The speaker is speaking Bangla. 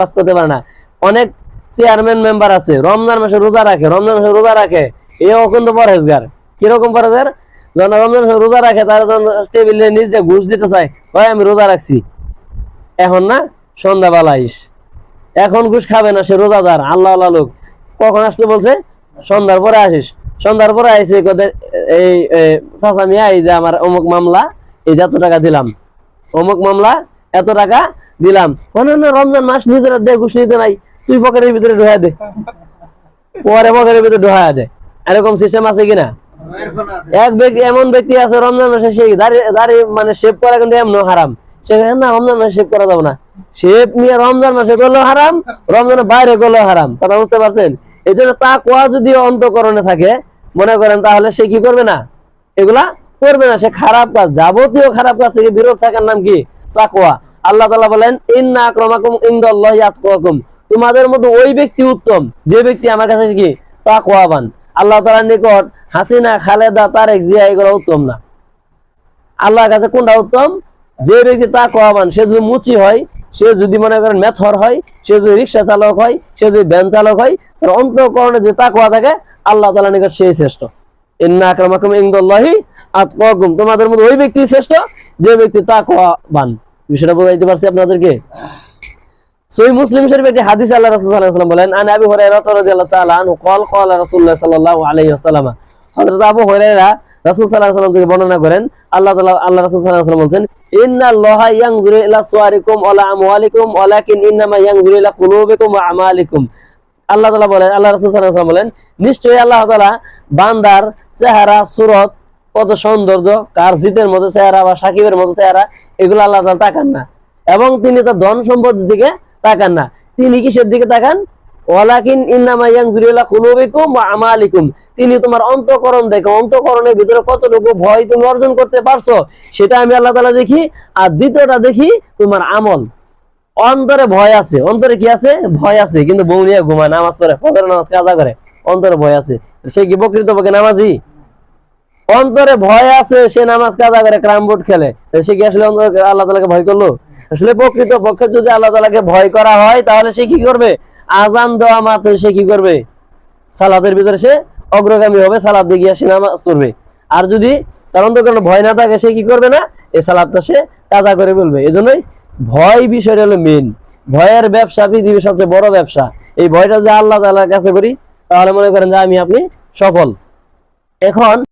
কাজ করতে পারে না। অনেক চেয়ারম্যান মেম্বার আছে, রমজান মাসে রোজা রাখে, রমজান মাসে রোজা রাখে, এও কিন্তু পরেজগার কীরকম পরেজগার যখন রমজান মাসে রোজা রাখে, তারা যখন টেবিলে নিজ দিয়ে ঘুষ দিতে চায় ভাই আমি রোজা রাখছি। এখন না, সন্ধ্যাবেলা আইস। এখন ঘুষ খাবে না, সে রোজাদার, আল্লাহ আল্লাহ লোক। কখন আসতে বলছে? সন্ধ্যার পরে আসিস। সন্ধ্যার পরে আইসে এই চাচা মিয়া, এই যে আমার অমুক মামলা, এই যে এত টাকা দিলাম। অমুক মামলা, এত টাকা দিলাম। না রমজান মাস, নিজেরা দে, ঘুষ নিতে নাই। তুই পকেটের ভিতরে ঢোয়া দে। পরে পকেটের ভিতরে ঢোয়া দে। এরকম সিস্টেম আছে কিনা? এক ব্যক্তি, এমন ব্যক্তি আছে, রমজান মাসে মানে করা কিন্তু হারাম। না, রমজান মাসে করা না। নিয়ে রমজান মাসে করলেও হারাম, রমজানের বাইরে করলেও হারাম। কথা বুঝতে পারছেন? এই জন্য তা কোয়া যদি অন্তকরণে থাকে, মনে করেন তাহলে সে কি করবে না? এগুলা করবে না। সে খারাপ কাজ, যাবতীয় খারাপ কাজ থেকে বিরত থাকার নাম কি? তাকওয়া। আল্লাহ তালা বলেন, ইন্না আক্রামাকুম ইনদাল্লাহি আতকাকুম। তোমাদের মধ্যে ওই ব্যক্তি উত্তম, যে ব্যক্তি আমার কাছে কি? তাকওয়াবান। আল্লাহ তাআলার নিকট হাসিনা, খালেদা, তারেক, জিয়া এগুলো উত্তম না। আল্লাহর কাছে কোনটা উত্তম? যে ব্যক্তি তা কওয়াবান সে যদি মুচি হয়, সে যদি মনে করেন মেথর হয়, সে যদি রিক্সা চালক হয়, সে যদি ভ্যান চালক হয়, তার অন্তঃকরণে যে তাকওয়া থাকে, আল্লাহ তাআলার নিকট সেই শ্রেষ্ঠ। ইন্না আক্রামাকুম ইনদাল্লাহি আতকাকুম। তোমাদের মধ্যে ওই ব্যক্তি শ্রেষ্ঠ, যে ব্যক্তি তাকওয়াবান। বিষয়টা বুঝাইতে পারছি আপনাদেরকে সহি মুসলিম শরীফ একটি হাদিস আল্লাহ রাসূল সাল্লাল্লাহু আলাইহি ওয়াসাল্লাম বলেন আন আবি হুরায়রা রাদিয়াল্লাহু তাআলা আনহু قال قال رسول الله صلى الله عليه وسلم হযরত আবু হুরায়রা রাসূল সাল্লাল্লাহু আলাইহি ওয়াসাল্লাম থেকে বর্ণনা করেন আল্লাহ তাআলা আল্লাহ রাসূল সাল্লাল্লাহু আলাইহি ওয়াসাল্লাম বলেন ইন্নাল্লাহা ইয়ানজুরু ইলা সুওয়ারিকুম ওয়া লা আমওয়ালিকুম ওয়ালাকিন ইন্নামা ইয়ানজুরু ইলা কুলুবিকুম ওয়া আমালিকুম আল্লাহ তাআলা বলেন আল্লাহ রাসূল সাল্লাল্লাহু আলাইহি ওয়াসাল্লাম বলেন নিশ্চয়ই আল্লাহ তাআলা বান্দার চেহারা সুরত কত সৌন্দর্য, কার জিতের মতো চেহারা বা সাকিবের মতো চেহারা, এগুলো আল্লাহ তাআলা তাকান না। এবং তিনি তার ধন সম্পদের দিকে তাকান না। তিনি কিসের দিকে তাকান? তিনি তোমার অন্তঃকরণ অন্তঃকরণের ভিতরে কতটুকু ভয় তুমি অর্জন করতে পারছ, সেটা আমি আল্লাহ তাআলা দেখি। আর দ্বিতীয়টা দেখি, তোমার আমল। অন্তরে ভয় আছে। অন্তরে কি আছে? ভয় আছে। কিন্তু বউ নিয়ে ঘুমায়, নামাজ পড়ে নামাজ কাজা করে, অন্তরে ভয় আছে। সে কি প্রকৃত নামাজি? অন্তরে ভয় আছে, সে নামাজ কাজা করে ক্রাম বোর্ড খেলে। সে কি আসলে আল্লাহ তালাকে ভয় করল? আসলে প্রকৃত পক্ষে যদি আল্লাহ তালাকে ভয় করা হয়, তাহলে সে কি করবে? আজান দেওয়া মাত্র সে কি করবে? সালাদের ভিতরে সে অগ্রগামী হবে সালাদ দিয়ে গিয়ে সে নামাজ পড়বে। আর যদি তার অন্তকরণে ভয় না থাকে, সে কি করবে না? এই সালাদটা সে কাজা করে বলবে এজন্যই ভয় বিষয়টা হলো মেন ভয়ের ব্যবসা পৃথিবীর সবচেয়ে বড় ব্যবসা। এই ভয়টা যে আল্লাহ তাআলার কাছে করি, তাহলে মনে করেন যে আমি আপনি সফল। এখন